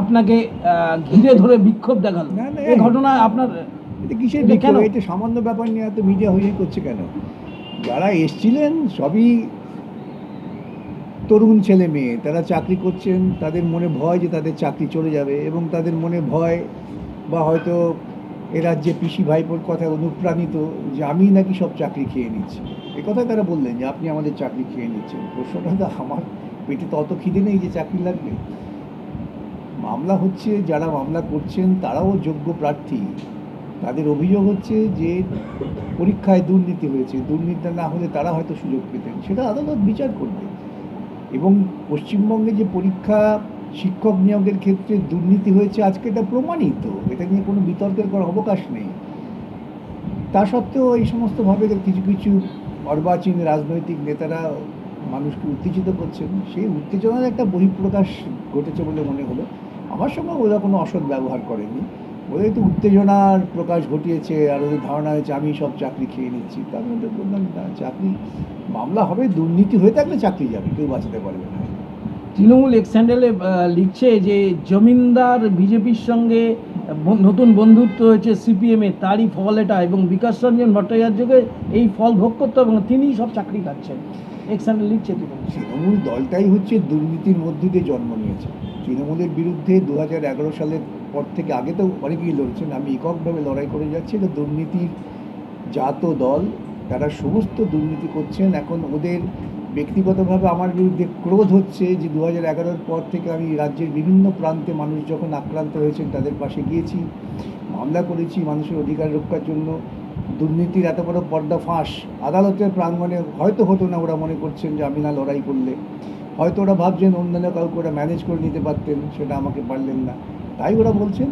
আপনাকে ঘিরে ধরে বিক্ষোভ দেখাল। এই ঘটনা আপনার এটা কিসের কেন? এটা সামান্য ব্যাপার নিয়ে এত মিডিয়া হয়ে করছে কেন? যারা এসছিলেন সবই তরুণ ছেলে মেয়ে। তারা চাকরি করছেন তাদের মনে ভয় যে তাদের চাকরি চলে যাবে এবং তাদের মনে ভয় বা হয়তো এরা যে পিসি ভাইপোর কথা অনুপ্রাণিত যে আমি নাকি সব চাকরি খেয়ে নিচ্ছি। এ কথাই তারা বললেন যে আপনি আমাদের চাকরি খেয়ে নিচ্ছেন। প্রশ্নটা আমার পেটে তো অত খিদে নেই যে চাকরি লাগবে। মামলা হচ্ছে, যারা মামলা করছেন তারাও যোগ্য প্রার্থী। তাদের অভিযোগ হচ্ছে যে পরীক্ষায় দুর্নীতি হয়েছে। দুর্নীতি না হলে তারা হয়তো সুযোগ পেতেন। সেটা আদালত বিচার করবে। এবং পশ্চিমবঙ্গে যে পরীক্ষা, শিক্ষক নিয়োগের ক্ষেত্রে দুর্নীতি হয়েছে, আজকে এটা প্রমাণিত। এটা নিয়ে কোনো বিতর্কের করার অবকাশ নেই। তা সত্ত্বেও এই সমস্তভাবে কিছু কিছু অর্বাচীন রাজনৈতিক নেতারা মানুষকে উত্তেজিত করছেন। সেই উত্তেজনার একটা বহিঃপ্রকাশ ঘটেছে বলে মনে হলো। আমার সঙ্গে ওরা কোনো অসৎ ব্যবহার করেনি। ওদের তো উত্তেজনার প্রকাশ ঘটিয়েছে, আর ওদের ধারণা হয়েছে, আমি সব চাকরি খেয়ে নিচ্ছি। তার মধ্যে বললাম, না, চাকরি, মামলা হবে, দুর্নীতি হয়ে থাকলে চাকরি যাবে, কেউ বাঁচাতে পারবে না। তৃণমূল এক্স্যান্ডেলে লিখছে যে, জমিনদার বিজেপির সঙ্গে নতুন বন্ধুত্ব হয়েছে সিপিএমে তারই ফল এটা এবং বিকাশ রঞ্জন ভট্টাচার্যকে এই ফল ভোগ করতে এবং তিনিই সব চাকরি খাচ্ছেন। এক্স্যান্ডেল লিখছে তৃণমূল তৃণমূল দলটাই হচ্ছে দুর্নীতির মধ্যে দিয়ে জন্ম নিয়েছে। তৃণমূলের বিরুদ্ধে দু হাজার এগারো সালের পর থেকে আগে তো অনেকেই লড়ছেন। আমি এককভাবে লড়াই করে যাচ্ছি। এটা দুর্নীতির জাত দল। তারা সমস্ত দুর্নীতি করছেন। এখন ওদের ব্যক্তিগতভাবে আমার বিরুদ্ধে ক্রোধ হচ্ছে যে দু হাজার এগারোর পর থেকে আমি রাজ্যের বিভিন্ন প্রান্তে মানুষ যখন আক্রান্ত হয়েছেন তাদের পাশে গিয়েছি, মামলা করেছি মানুষের অধিকার রক্ষার জন্য। দুর্নীতির এত বড় পর্দা ফাঁস, আদালতের প্রাঙ্গণে হয়তো হতো না ওরা মনে করছেন যে আমি না লড়াই করলে। হয়তো ওরা ভাবছেন অন্যান্য কাউকে ওরা ম্যানেজ করে নিতে পারতেন, সেটা আমাকে পারলেন না। তাই ওরা বলছেন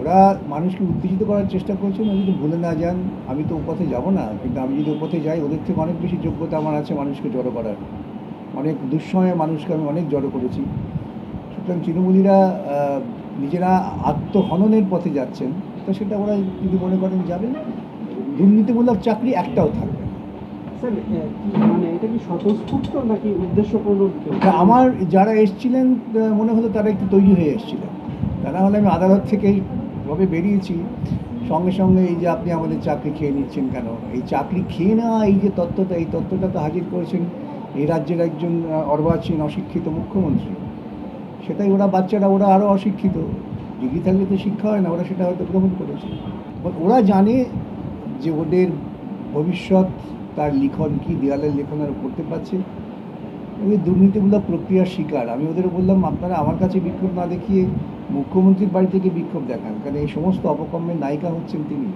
ওরা মানুষকে উত্তেজিত করার চেষ্টা করছেন ওরা যদি ভুলে না যান আমি তো ও পথে যাব না কিন্তু আমি যদি ও পথে যাই ওদের থেকে অনেক বেশি যোগ্যতা আমার আছে মানুষকে জড়ো করার। অনেক দুঃসময়ে মানুষকে আমি অনেক জড়ো করেছি। সুতরাং তৃণমূলীরা নিজেরা আত্মহননের পথে যাচ্ছেন তো সেটা ওরা যদি মনে করেন যাবেন দুর্নীতিমূলক চাকরি একটাও থাকবে মানে আমার যারা এসছিলেন মনে হলো তারা একটু তৈরি হয়ে এসছিলেন। তা না হলে আমি আদালত থেকেই ভাবে বেরিয়েছি। সঙ্গে সঙ্গে এই যে আপনি আমাদের চাকরি খেয়ে নিচ্ছেন কেন? এই চাকরি খেয়ে নেওয়া এই যে তত্ত্বটা, এই তত্ত্বটা তো হাজির করেছেন এই রাজ্যের একজন অর্বাচীন অশিক্ষিত মুখ্যমন্ত্রী। সেটাই ওরা, বাচ্চারা, ওরা আরও অশিক্ষিত। ডিগ্রি থাকলে তো শিক্ষা হয় না, ওরা সেটা হয়তো গ্রহণ করেছে। ওরা জানে যে ওদের ভবিষ্যৎ তার লিখন কি, দেয়ালের লেখন আর করতে পারছে। ওই দুর্নীতিমূলক প্রক্রিয়ার শিকার। আমি ওদের বললাম, আপনারা আমার কাছে বিক্ষোভ না দেখিয়ে মুখ্যমন্ত্রীর বাড়ি থেকে বিক্ষোভ দেখান কারণ এই সমস্ত অপকর্মের নায়িকা হচ্ছেন তিনি।